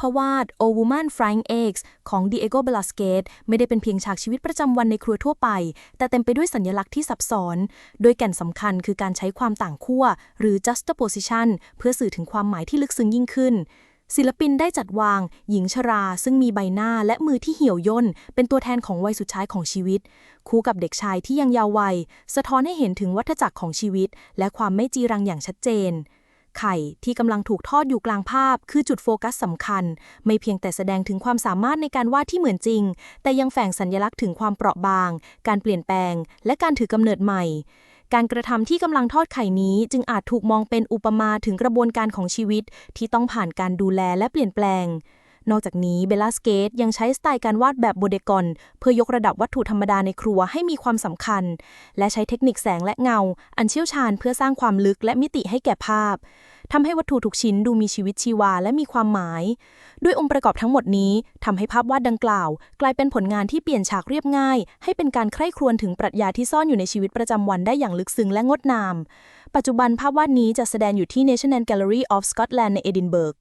ภาวาด O Woman Frying Eggs ของ Diego Velázquez ไม่ได้เป็นเพียงฉากชีวิตประจำวันในครัวทั่วไป แต่เต็มไปด้วยสัญลักษณ์ที่ซับซ้อน โดยแก่นสำคัญคือการใช้ความต่างขั้วหรือ juxtaposition เพื่อสื่อถึงความหมายที่ลึกซึ้งยิ่งขึ้นศิลปินได้จัดวาง หญิงชรา ซึ่งมีใบหน้าและมือที่เหี่ยวย่น เป็นตัวแทนของวัยสุดท้ายของชีวิต คู่กับเด็กชายที่ยังเยาว์วัย สะท้อนให้เห็นถึงวัฏจักรของชีวิต และความไม่จีรังอย่างชัดเจน ไข่ที่กำลังถูกทอดอยู่กลางภาพ คือจุดโฟกัสสำคัญ ไม่เพียงแต่แสดงถึงความสามารถในการวาดที่เหมือนจริง แต่ยังแฝงสัญลักษณ์ถึงความเปราะบาง การเปลี่ยนแปลง และการถือกำเนิดใหม่ การกระทำที่กำลังทอดไข่นี้ จึงอาจถูกมองเป็นอุปมาถึงกระบวนการของชีวิต ที่ต้องผ่านการดูแลและเปลี่ยนแปลง นอกจากนี้เบลลาสเกตยังใช้สไตล์การวาดแบบโบเดกอน เพื่อยกระดับวัตถุธรรมดาในครัวให้มีความสำคัญ และใช้เทคนิคแสงและเงา อันเชี่ยวชาญเพื่อสร้างความลึกและมิติให้แก่ภาพทำให้วัตถุทุกชิ้นดูมีชีวิตชีวาและมีความหมาย ด้วยองค์ประกอบทั้งหมดนี้ทำให้ภาพวาดดังกล่าว กลายเป็นผลงานที่เปลี่ยนฉากเรียบง่าย ให้เป็นการใคร่ครวญถึงปรัชญาที่ซ่อนอยู่ในชีวิตประจำวันได้อย่างลึกซึ้งและงดงาม ปัจจุบันภาพวาดนี้จะแสดงอยู่ที่ National Gallery of Scotland ในเอดินเบิร์ก